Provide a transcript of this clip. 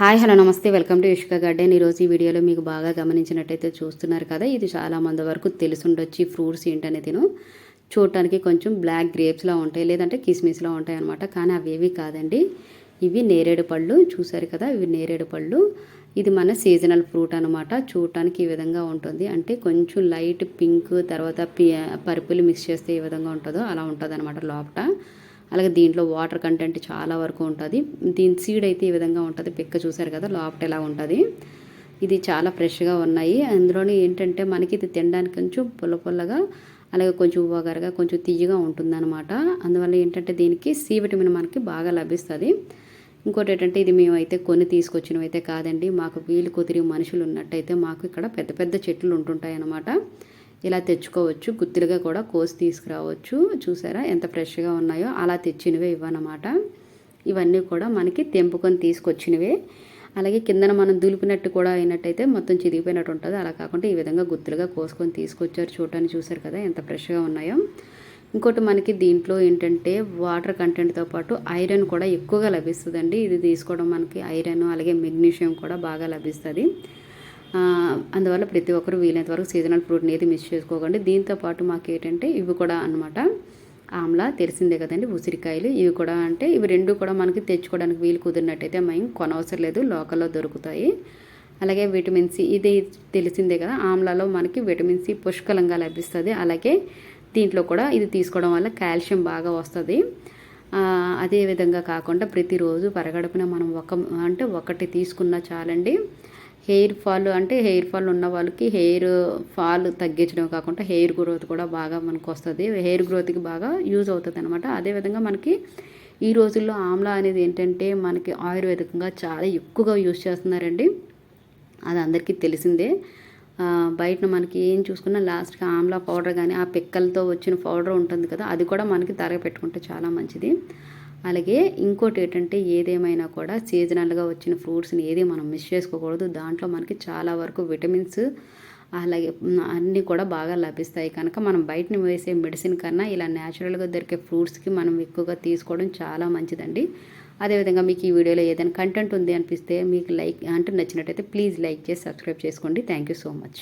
Hi hello నమస్తే. Welcome to Ishka garden. ఈరోజు ఈ వీడియోలో మీకు బాగా గమనించినట్టయితే చూస్తున్నారు కదా ఇది చాలా మంది వరకు తెలిసుండొచ్చి ఫ్రూట్స్ ఏంటనే తిను చూడటానికి కొంచెం బ్లాక్ గ్రేప్స్లా ఉంటాయి లేదంటే కిస్మిస్లా ఉంటాయి అనమాట కానీ అవి ఏవి కాదండి. ఇవి నేరేడు పళ్ళు చూసారు కదా ఇవి నేరేడు పళ్ళు. ఇది మన సీజనల్ ఫ్రూట్ అనమాట చూడటానికి ఈ విధంగా ఉంటుంది. అంటే కొంచెం లైట్ పింక్ తర్వాత పి పర్పుల్ మిక్స్ చేస్తే ఏ విధంగా ఉంటుందో అలా ఉంటుంది అనమాట లోపట. అలాగే దీంట్లో వాటర్ కంటెంట్ చాలా వరకు ఉంటుంది. దీని సీడ్ అయితే ఈ విధంగా ఉంటుంది. పిక్క చూసారు కదా లోపట ఎలా ఉంటుంది? ఇది చాలా ఫ్రెష్గా ఉన్నాయి. అందులోని ఏంటంటే మనకి ఇది తినడానికి కొంచెం పుల్ల పుల్లగా అలాగే కొంచెం వగరగా కొంచెం తీయగా ఉంటుందన్నమాట. అందువల్ల ఏంటంటే దీనికి సి విటమిన్ మనకి బాగా లభిస్తుంది. ఇంకోటి ఏంటంటే ఇది మేమైతే కొన్ని తీసుకొచ్చినవి అయితే కాదండి. మాకు వీలు కుదిరి మనుషులు ఉన్నట్టయితే మాకు ఇక్కడ పెద్ద పెద్ద చెట్లు ఉంటుంటాయి అన్నమాట ఇలా తెచ్చుకోవచ్చు. గుత్తులుగా కూడా కోసి తీసుకురావచ్చు. చూసారా? ఎంత ఫ్రెష్గా ఉన్నాయో అలా తెచ్చినవే ఇవ్వనమాట. ఇవన్నీ కూడా మనకి తెంపుకొని తీసుకొచ్చినవే. అలాగే కిందన మనం దులిపినట్టు కూడా అయినట్టయితే మొత్తం చిరిగిపోయినట్టు ఉంటుంది. అలా కాకుండా ఈ విధంగా గుత్తులుగా కోసుకొని తీసుకొచ్చారు చూడటానికి. చూసారు కదా? ఎంత ఫ్రెష్గా ఉన్నాయో. ఇంకోటి మనకి దీంట్లో ఏంటంటే వాటర్ కంటెంట్తో పాటు ఐరన్ కూడా ఎక్కువగా లభిస్తుందండి. ఇది తీసుకోవడం మనకి ఐరన్ అలాగే మెగ్నీషియం కూడా బాగా లభిస్తుంది. అందువల్ల ప్రతి ఒక్కరు వీలైనంత వరకు సీజనల్ ఫ్రూట్ని ఏది మిస్ చేసుకోకండి. దీంతో పాటు మాకు ఏంటంటే ఇవి కూడా అనమాట ఆమ్లా తెలిసిందే కదండి ఉసిరికాయలు. ఇవి కూడా అంటే ఇవి రెండు కూడా మనకి తెచ్చుకోవడానికి వీలు కుదిరినట్టయితే మేము కొనవసరం లేదు లోకల్లో దొరుకుతాయి. అలాగే విటమిన్ సి ఇది తెలిసిందే కదా ఆమ్లాలో మనకి విటమిన్ సి పుష్కలంగా లభిస్తుంది. అలాగే దీంట్లో కూడా ఇది తీసుకోవడం వల్ల కాల్షియం బాగా వస్తుంది. అదే విధంగా కాకుండా ప్రతిరోజు పరగడుపున మనం ఒక అంటే ఒకటి తీసుకున్నా చాలండి. హెయిర్ ఫాల్ అంటే హెయిర్ ఫాల్ ఉన్న వాళ్ళకి హెయిర్ ఫాల్ తగ్గించడం కాకుండా హెయిర్ గ్రోత్ కూడా బాగా మనకు వస్తుంది హెయిర్ గ్రోత్కి బాగా యూజ్ అవుతుంది అనమాట అదేవిధంగా మనకి ఈ రోజుల్లో ఆమ్లా అనేది ఏంటంటే మనకి ఆయుర్వేదికంగా చాలా ఎక్కువగా యూజ్ చేస్తున్నారండి. అది అందరికీ తెలిసిందే. బయట మనకి ఏం చూసుకున్నా లాస్ట్కి ఆమ్లా పౌడర్ కానీ ఆ పిక్కలతో వచ్చిన పౌడర్ ఉంటుంది కదా అది కూడా మనకి తరగ పెట్టుకుంటే చాలా మంచిది. అలాగే ఇంకోటి ఏంటంటే ఏదేమైనా కూడా సీజనల్గా వచ్చిన ఫ్రూట్స్ని ఏది మనం మిస్ చేసుకోకూడదు. దాంట్లో మనకి చాలా వరకు విటమిన్స్ అలాగే అన్నీ కూడా బాగా లభిస్తాయి. కనుక మనం బయటని వేసే మెడిసిన్ కన్నా ఇలా న్యాచురల్గా దొరికే ఫ్రూట్స్కి మనం ఎక్కువగా తీసుకోవడం చాలా మంచిదండి. అదేవిధంగా మీకు ఈ వీడియోలో ఏదైనా కంటెంట్ ఉంది అనిపిస్తే మీకు లైక్ అంటే నచ్చినట్టయితే ప్లీజ్ లైక్ చేసి సబ్స్క్రైబ్ చేసుకోండి. Thank you so much